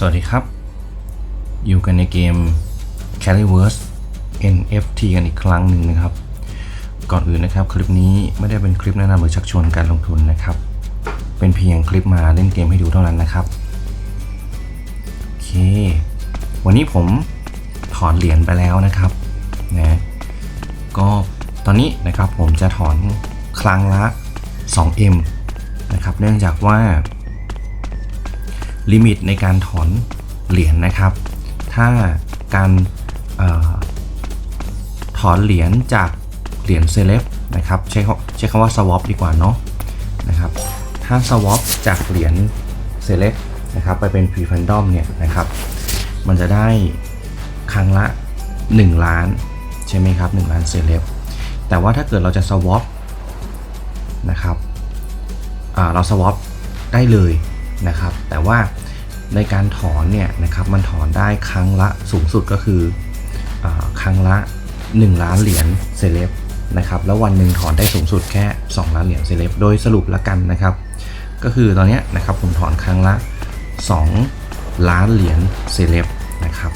สวัสดีครับ อยู่กันในเกม c a l i v e r s e NFT กันอีกครั้งหนึ่งนะครับ ก่อนอื่นนะครับคลิปนี้ไม่ได้เป็นคลิปแนะนำหรือชักชวนการลงทุนนะครับ เป็นเพียงคลิปมาเล่นเกมให้ดูเท่านั้นนะครับ โอเค วันนี้ผมถอนเหรียญไปแล้วนะครับนะก็ตอนนี้นะครับผมจะถอนครั้งละ 2M นะครับ เนื่องจากว่า ลิมิตในการถอนเหรียญนะครับ ถ้าการออถอนเหรียญจากเหรียญเซเลบนะครับใช้คำใช้คำว่า swap ดีกว่าเนาะนะครับ ถ้า swap จากเหรียญเซเลบนะครับไปเป็น pre fandom เนี่ยนะครับ มันจะได้ครั้งละ 1 ล้าน ใช่ไหมครับ 1 ล้านเซเลบแต่ว่าถ้าเกิดเราจะ swap นะครับเรา swap ได้เลย นะครับ แต่ว่าในการถอนเนี่ยนะครับมันถอนได้ครั้งละสูงสุดก็คืออครั้งละ 1 ล้านเหรียญเซเลบนะครับแล้ววันหนึ่งถอนได้สูงสุดแค่ 2 ล้านเหรียญเซเลบโดยสรุปล้วกันนะครับ ก็คือตอนนี้นะครับผมถอนครั้งละ 2 ล้านเหรียญเซเลบนะครับ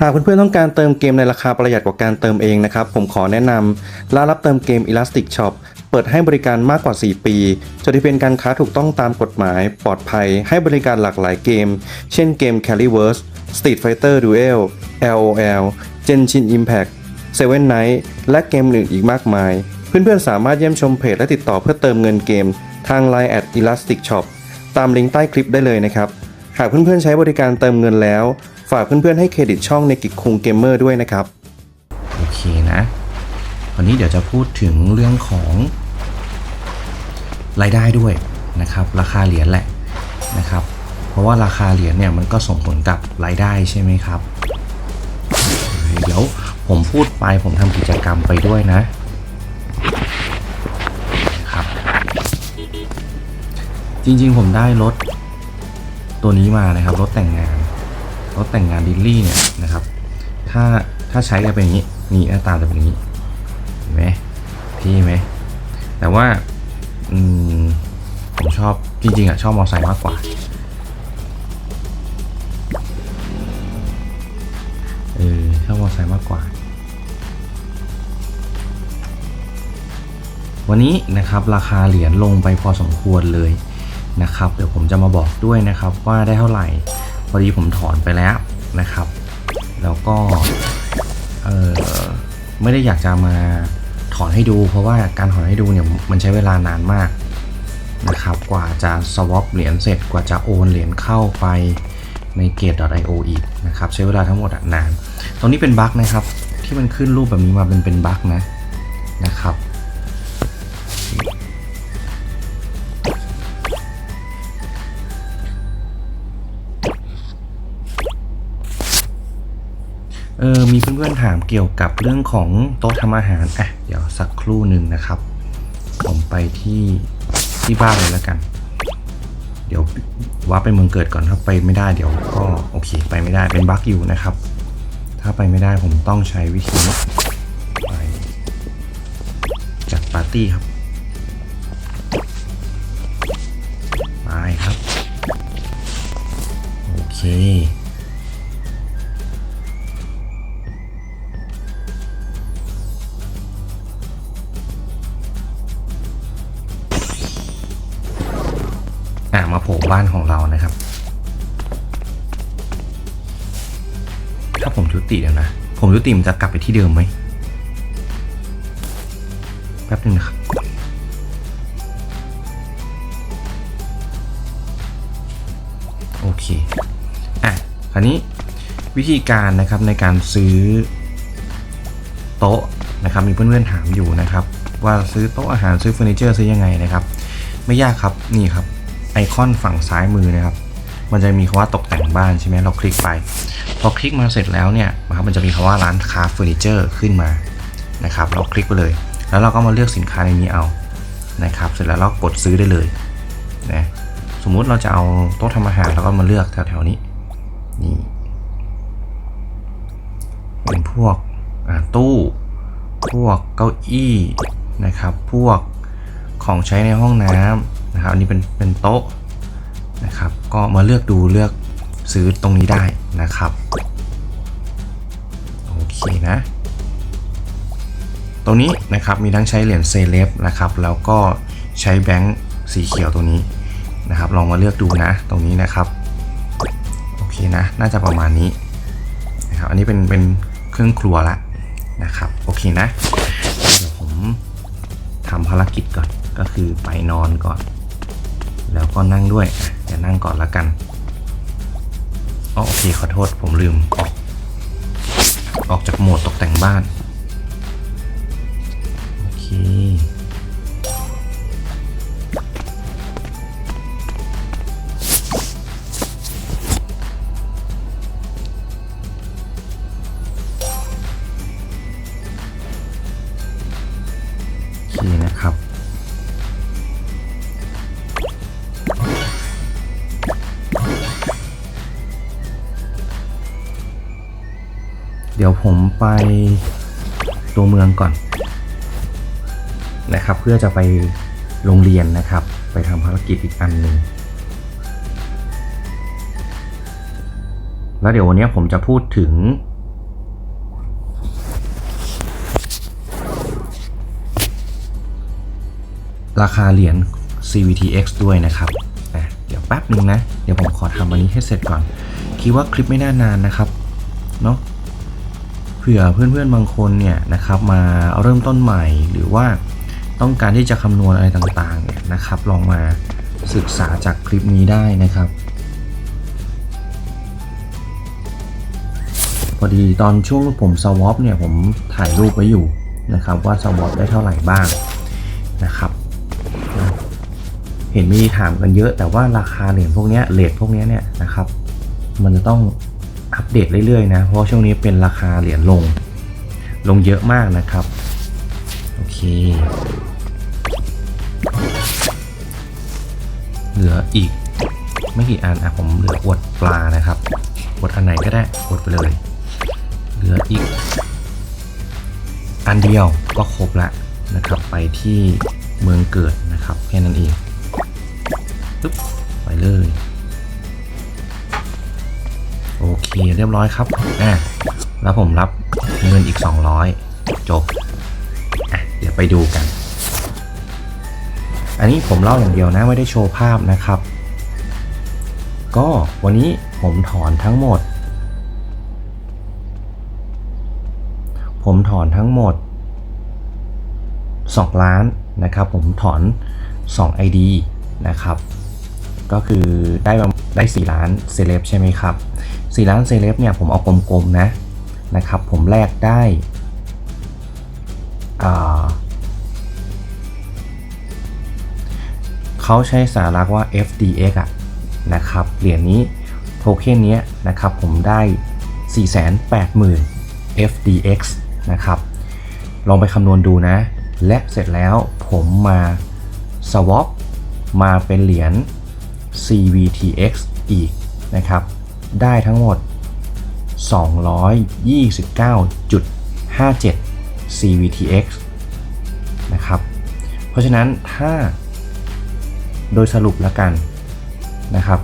หากเพื่อนๆต้องการเติมเกมในราคาประหยัดกว่าการเติมเองนะครับ ผมขอแนะนำร้านรับเติมเกม Elastic Shop ปิดให้บริการมากกว่า 4 ปีจดทะเบียนการค้าถูกต้องตามกฎหมาย ปลอดภัย ให้บริการหลากหลายเกม เช่นเกม c a l i v e r s e Street Fighter Duel LOL Genshin Impact Seven Night และเกมอื่นอีกมากมาย เพื่อนๆ สามารถเยี่ยมชมเพจและติดต่อเพื่อเติมเงินเกม ทาง Line at Elastic Shop ตามลิงก์ใต้คลิปได้เลยนะครับ หากเพื่อนๆ ใช้บริการเติมเงินแล้ว ฝากเพื่อนๆ ให้เครดิตช่องในกิจคุงเกมเมอร์ด้วยนะครับ โอเคนะ วันนี้เดี๋ยวจะพูดถึงเรื่องของ รายได้ด้วยนะครับราคาเหรียญแหละนะครับ เพราะว่าราคาเหรียญเนี่ยมันก็ส่งผลกับรายได้ใช่ไหมครับ เดี๋ยวผมพูดไปผมทำกิจกรรมไปด้วยนะครับ จริงๆผมได้รถตัวนี้มานะครับรถแต่งงานรถแต่งงานดิลลี่เนี่ยนะครับ ถ้าถ้าใช้จะเป็นอย่างนี้นี่หน้าตาจะเป็นอย่างนี้เห็นไหมพี่ไหมแต่ว่า อืมผมชอบจริงๆอะชอบมอเตอร์ไซค์มากกว่าเออชอบมอเตอร์ไซค์มากกว่า วันนี้นะครับราคาเหรียญลงไปพอสมควรเลยนะครับ เดี๋ยวผมจะมาบอกด้วยนะครับว่าได้เท่าไหร่ พอดีผมถอนไปแล้วนะครับ แล้วก็เออไม่ได้อยากจะมา ถอนให้ดู เพราะว่าการถอนให้ดูเนี่ยมันใช้เวลานานมากนะครับกว่าจะ swap เหรียญเสร็จกว่าจะโอนเหรียญเข้าไปในเกต .io อีกนะครับใช้เวลาทั้งหมดนาน ตรงนี้เป็นบั๊กนะครับที่มันขึ้นรูปแบบนี้มาเป็นเป็นบั๊กนะนะครับ ออมีเพื่อนๆถามเกี่ยวกับเรื่องของโต๊ะทำอาหารอะเดี๋ยวสักครู่หนึ่งนะครับ ผมไปที่ที่บ้านเลยแล้วกัน เดี๋ยวว่าไปเมืองเกิดก่อนถ้าไปไม่ได้เดี๋ยวก็โอเค ไปไม่ได้เป็นบั๊กอยู่นะครับ ถ้าไปไม่ได้ผมต้องใช้วิธีไปจัดปาร์ตี้ครับไปครับ โอเค อะมาโผล่บ้านของเรานะครับ ถ้าผมยุติเดียวนะ ผมยุติมันจะกลับไปที่เดิมไหมแป๊บนึงนะครับโอเค อะ คราวนี้วิธีการนะครับในการซื้อโต๊ะนะครับ มีเพื่อนๆถามอยู่นะครับ ว่าซื้อโต๊ะอาหารซื้อเฟอร์นิเจอร์ซื้อยังไงนะครับ ไม่ยากครับนี่ครับ ไอคอนฝั่งซ้ายมือนะครับ มันจะมีคำว่าตกแต่งบ้านใช่ไหมเราคลิกไป พอคลิกมาเสร็จแล้วเนี่ยนะครับมันจะมีคำว่าร้านค้าเฟอร์นิเจอร์ขึ้นมานะครับ เราคลิกไปเลย แล้วเราก็มาเลือกสินค้าในนี้เอานะครับ เสร็จแล้วเรากดซื้อได้เลยนะสมมุติเราจะเอาโต๊ะทำอาหารแล้วก็มาเลือกแถวๆนี้นี่เป็นพวกตู้ พวกเก้าอี้นะครับ พวกของใช้ในห้องน้ำ นะครับอันนี้เป็นเป็นโต๊ะนะครับ ก็มาเลือกดูเลือกซื้อตรงนี้ได้นะครับโอเคนะตรงนี้นะครับมีทั้งใช้เหรียญเซเลบนะครับแล้วก็ใช้แบงค์สีเขียวตรงนี้นะครับ ลองมาเลือกดูนะตรงนี้นะครับโอเคนะน่าจะประมาณนี้นะครับอันนี้เป็นเป็นเครื่องครัวละนะครับโอเคนะเดี๋ยวผมทำภารกิจก่อนก็คือไปนอนก่อน แล้วก็นั่งด้วยอะเดี๋ยวนั่งก่อนละกันอ๋อโอเคขอโทษผมลืมออกออกจากโหมดตกแต่งบ้าน ผมไปตัวเมืองก่อนนะครับ เพื่อจะไปโรงเรียนนะครับ ไปทำภารกิจอีกอันหนึ่งแล้วเดี๋ยววันนี้ผมจะพูดถึง ราคาเหรียญ CVTX ด้วยนะครับอะเดี๋ยวแป๊บนึงนะ เดี๋ยวผมขอทำอันนี้ให้เสร็จก่อน คิดว่าคลิปไม่น่านานนะครับ เนาะ ผื่อเพื่อนๆบางคนเนี่ยนะครับมาเริ่มต้นใหม่หรือว่าต้องการที่จะคำนวณอะไรต่างๆเนี่ยนะครับ ลองมาศึกษาจากคลิปนี้ได้นะครับ พอดีตอนช่วงผมสวอปเนี่ยผมถ่ายรูปไว้อยู่นะครับว่าสวอปได้เท่าไหร่บ้างนะครับ เห็นมีถามกันเยอะแต่ว่าราคาเหรียญพวกนี้เลทพวกนี้เนี่ยนะครับ มันจะต้อง อัปเดตเรื่อยๆนะ เพราะช่วงนี้เป็นราคาเหรียญลง ลงเยอะมากนะครับ โอเค เหลืออีก ไม่กี่อันอะผมเหลืออวดปลานะครับอวดอันไหนก็ได้อวดไปเลย เหลืออีก อันเดียวก็ครบละนะครับ ไปที่เมืองเกิดนะครับแค่นั้นเองปึ๊บไปเลย อเคเรียบร้อยครับอะแล้วผมรับเงินอีก 200 จบอะเดี๋ยวไปดูกัน อันนี้ผมเล่าอย่างเดียวนะไม่ได้โชว์ภาพนะครับ ก็วันนี้ผมถอนทั้งหมด ผมถอนทั้งหมด 2 ล้านนะครับผมถอน 2 ID นะครับ ก็คือได้ได้ 4 ล้านเซเลบใช่ไหมครับ 4 ล้านเซเลบเนี่ยผมเอากลมๆนะนะครับ ผมแลกได้เขาใช้สารักว่า FDX อะนะครับเหรียญนี้โทเค็นนี้นะครับผมได้ 480,000 FDX นะครับลองไปคำนวณดูนะ และเสร็จแล้วผมมา swap มาเป็นเหรียญ CVTX อีกนะครับ ได้ทั้งหมด 229.57 CVTX นะครับ เพราะฉะนั้นถ้าโดยสรุปแล้วกันนะครับ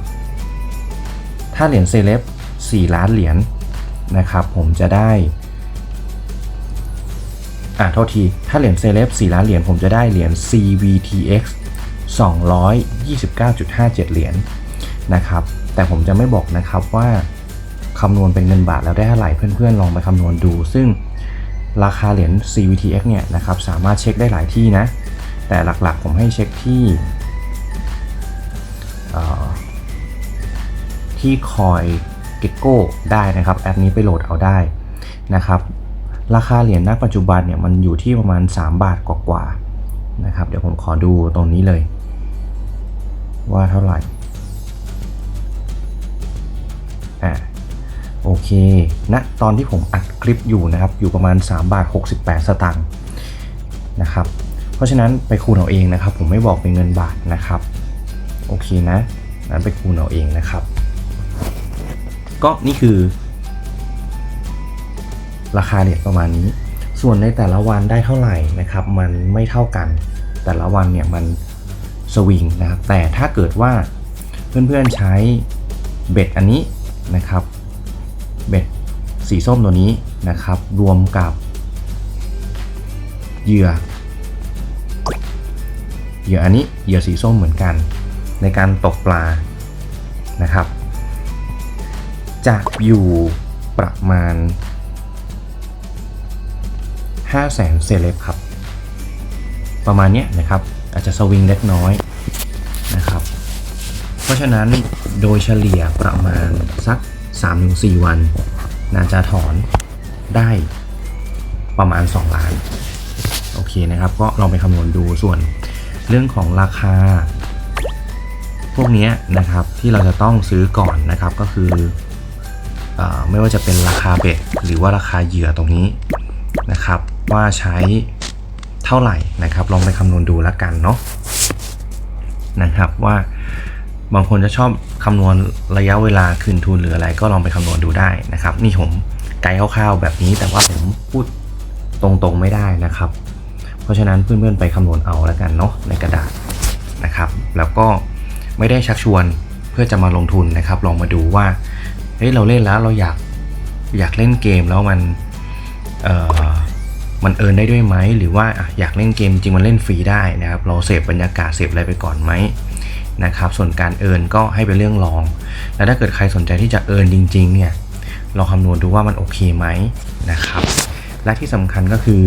ถ้าเหรียญเซเลบ4ล้านเหรียญนะครับ ผมจะได้อะโทษที ถ้าเหรียญเซเลบ4ล้านเหรียญ ผมจะได้เหรียญ CVTX 229.57 เหรียญนะครับ แต่ผมจะไม่บอกนะครับว่าคำนวณเป็นเงินบาทแล้วได้เท่าไหร่เพื่อนๆ ลองไปคำนวณดู ซึ่งราคาเหรียญ CVTX เนี่ยนะครับสามารถเช็คได้หลายที่นะ แต่หลักๆผมให้เช็คที่ที่คอยเกโก้ได้นะครับ แอปนี้ไปโหลดเอาได้นะครับ ราคาเหรียญณปัจจุบันเนี่ยมันอยู่ที่ประมาณ 3 บาทกว่าๆนะครับ เดี๋ยวผมขอดูตรงนี้เลย ว่าเท่าไหร่ โอเคณนะตอนที่ผมอัดคลิปอยู่นะครับ อยู่ประมาณ 3 บาท 68 สตางค์นะครับ เพราะฉะนั้นไปคูณเอาเองนะครับ ผมไม่บอกเป็นเงินบาทนะครับ โอเคนะนั้นไปคูณเอาเองนะครับ ก็นี่คือ ราคาเหรียประมาณนี้ ส่วนในแต่ละวันได้เท่าไหร่นะครับ มันไม่เท่ากัน แต่ละวันเนี่ยมันสวิงนะครับ แต่ถ้าเกิดว่าเพื่อนๆใช้เบ็ดอันนี้นะครับ เบ็ดสีส้มตัวนี้นะครับ รวมกับเหยื่อเหยื่ออันนี้เหยื่อสีส้มเหมือนกัน ในการตกปลานะครับ จะอยู่ประมาณ 5 0 0แสนเซเลบครับ ประมาณเนี้ยนะครับ อาจจะสวิงเล็กน้อยนะครับ เพราะฉะนั้นโดยเฉลี่ยประมาณสัก 3-4 วันน่าจะถอนได้ประมาณ 2 ล้าน โอเคนะครับ ก็ลองไปคำนวณดูส่วนเรื่องของราคา พวกนี้นะครับที่เราจะต้องซื้อก่อนนะครับก็คือเออไม่ว่าจะเป็นราคาเบ็ดหรือว่าราคาเหยื่อตรงนี้นะครับ ว่าใช้เท่าไหร่นะครับ ลองไปคำนวณดูแล้วกันเนาะนะครับว่า บางคนจะชอบคำนวณระยะเวลาคืนทุนหรืออะไรก็ลองไปคำนวณดูได้นะครับ นี่ผมไกด์คร่าวๆแบบนี้แต่ว่าผมพูดตรงๆไม่ได้นะครับ เพราะฉะนั้นเพื่อนๆไปคำนวณเอาแล้วกันเนาะในกระดาษนะครับ แล้วก็ไม่ได้ชักชวนเพื่อจะมาลงทุนนะครับ ลองมาดูว่าเฮ้ยเราเล่นแล้วเราอยากอยากเล่นเกมแล้วมันเอ่อมันเอินได้ด้วยไหมหรือว่าอะอยากเล่นเกมจริงมันเล่นฟรีได้นะครับ เราเสพบรรยากาศเสพอะไรไปก่อนไหม นะครับ ส่วนการเอินก็ให้เป็นเรื่องรอง แล้วถ้าเกิดใครสนใจที่จะเอินจริงๆเนี่ยลองคำนวณดูว่ามันโอเคไหมนะครับ และที่สำคัญก็คือ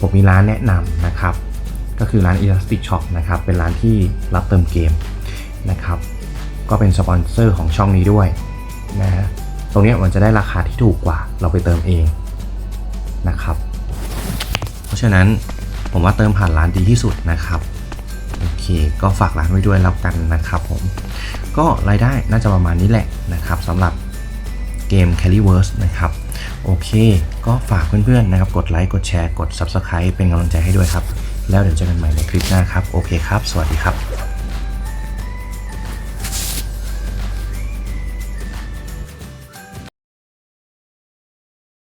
ผมมีร้านแนะนำนะครับ ก็คือร้าน Elastic Shop นะครับ เป็นร้านที่รับเติมเกมนะครับ ก็เป็นสปอนเซอร์ของช่องนี้ด้วยนะฮะตรงนี้มันจะได้ราคาที่ถูกกว่าเราไปเติมเองนะครับ เพราะฉะนั้นผมว่าเติมผ่านร้านดีที่สุดนะครับ เค ก็ฝากร้านไว้ด้วยแล้วกันนะครับผม ก็รายได้น่าจะประมาณนี้แหละนะครับสำหรับเกม Carryverse นะครับ โอเค ก็ฝากเพื่อนๆนะครับ กดไลค์ กดแชร์ กด Subscribe เป็นกำลังใจให้ด้วยครับ แล้วเดี๋ยวเจอกันใหม่ในคลิปหน้าครับ โอเคครับ สวัสดีครับ